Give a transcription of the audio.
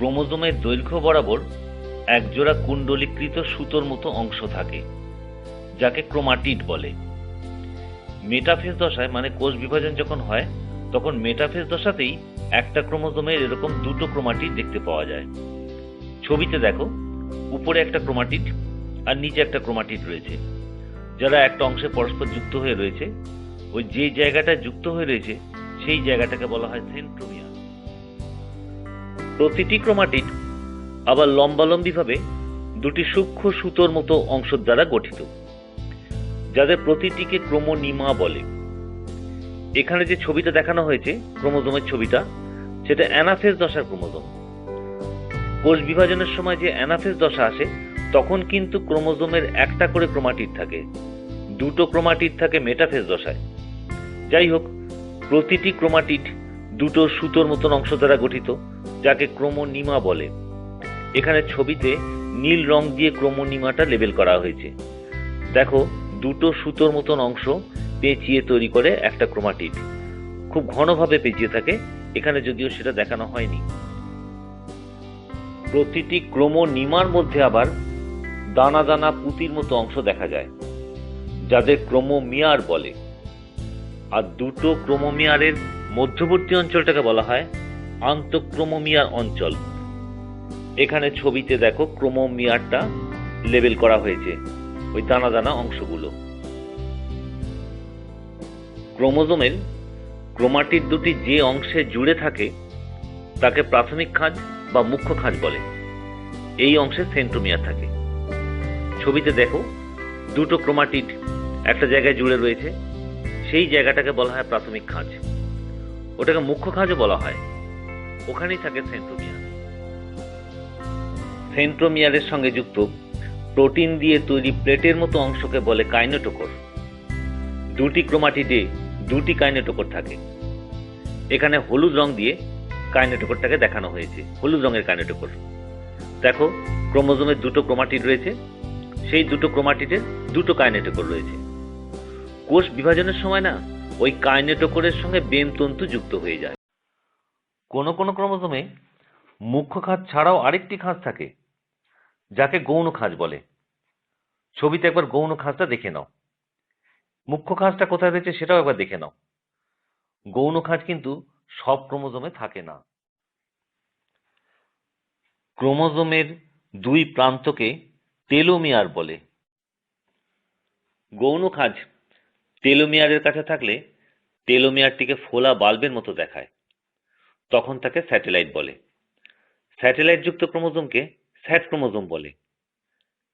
ক্রোমোজোমের দৈর্ঘ্য বরাবর একজোড়া কুণ্ডলীকৃত সুতোর মতো অংশ থাকে, যাকে ক্রোমাটিড বলে। মেটাফেজ দশায় মানে কোষ বিভাজন যখন হয়, তখন মেটাফেজ দশাতেই একটা ক্রোমোজোমের এরকম দুটো ক্রোমাটিড দেখতে পাওয়া যায়। ছবিতে দেখো, উপরে একটা ক্রোমাটিড আর নিচে একটা ক্রোমাটিড রয়েছে। যারা একটা অংশে পরস্পর যুক্ত হয়ে রয়েছে, ওই যে জায়গাটা যুক্ত হয়ে রয়েছে, সেই জায়গাটাকে বলা হয় সেন্ট্রোমিয়ার। প্রতিটি ক্রোমাটিড আবার লম্বালম্বিভাবে দুটি সূক্ষ্ম সুতোর মতো অংশ দ্বারা গঠিত, যাদের প্রতিটিকে ক্রোমোনিমা বলে। এখানে যে ছবিটা দেখানো হয়েছে, ক্রোমোজোমের ছবিটা, সেটা অ্যানাফেজ দশার ক্রোমোজোম। কোষ বিভাজনের সময় যে অ্যানাফেজ দশা আসে, তখন কিন্তু ক্রোমোজোমের একটা করে ক্রোমাটিড থাকে, দুটো ক্রোমাটিড থাকে মেটাফেজ দশায়। যাই হোক, প্রতিটি ক্রোমাটিড দুটো সুতোর মতন অংশ দ্বারা গঠিত, যাকে ক্রোমোনিমা বলে। এখানে ছবিতে নীল রং দিয়ে ক্রোমোনিমাটা লেবেল করা হয়েছে। দেখো, দুটো সুতোর মতন অংশ পেঁচিয়ে তৈরি করে একটা ক্রোমাটিড। খুব ঘনভাবে পেঁচিয়ে থাকে, এখানে যদিও সেটা দেখানো হয়নি। প্রতিটি ক্রোমোনিমার মধ্যে আবার দানা দানা পুঁতির মতো অংশ দেখা যায়, যাদের ক্রোমোমিয়ার বলে। আর দুটো ক্রোমোমিয়ারের মধ্যবর্তী অঞ্চলটাকে বলা হয় আন্তঃক্রোমোমিয়ার অঞ্চল। এখানে ছবিতে দেখো ক্রোমোমিয়ারটা লেবেল করা হয়েছে, ওই দানা দানা অংশগুলো। ক্রোমোজোমের ক্রোমাটিড দুটি যে অংশে জুড়ে থাকে, তাকে প্রাথমিক খাঁজ বা মুখ্য খাঁজ বলে। এই অংশে সেন্ট্রোমিয়ার থাকে। ছবিতে দেখো দুটো ক্রোমাটিড একটা জায়গায় জুড়ে রয়েছে, সেই জায়গাটাকে বলা হয় প্রাথমিক খাঁজ। ওটাকে মুখ্য খাঁজও বলা হয়। ওখানেই থাকে সেন্ট্রোমিয়ার। সেন্ট্রোমিয়ারের সঙ্গে যুক্ত প্রোটিন দিয়ে তৈরি প্লেটের মতো অংশকে বলে কাইনেটোকোর। দুটি ক্রোমাটিডে দুটি কাইনেটোকোর থাকে। এখানে হলুদ রং দিয়ে কাইনেটোকোরটাকে দেখানো হয়েছে। হলুদ রঙের কাইনেটোকোর। দেখো, ক্রোমোজোমের দুটো ক্রোমাটিড রয়েছে। সেই দুটো ক্রোমাটিডের দুটো কাইনেটোকোর রয়েছে। কোষ বিভাজনের সময় না ওই কাইনেটোকোরের সঙ্গে বেমতন্তু যুক্ত হয়ে যায়। কোনো কোনো ক্রোমোজোমে মুখ্য খাঁজ ছাড়াও আরেকটি খাঁজ থাকে, যাকে গৌণ খাঁজ বলে। ছবিতে একবার গৌণ খাঁজটা দেখে নাও। মুখ্য খাঁজটা কোথায় রয়েছে সেটাও একবার দেখে নাও। গৌণ খাঁজ কিন্তু সব ক্রোমোজোমে থাকে না। ক্রোমোজোমের দুই প্রান্তকে টেলোমিয়ার বলে। গৌণ খাঁজ টেলোমিয়ারের কাছে থাকলে টেলোমিয়ারটিকে ফোলা বাল্বের মতো দেখায়। তখন তাকে স্যাটেলাইট বলে। স্যাটেলাইট যুক্ত ক্রোমোজোমকে স্যাট ক্রোমোজোম বলে।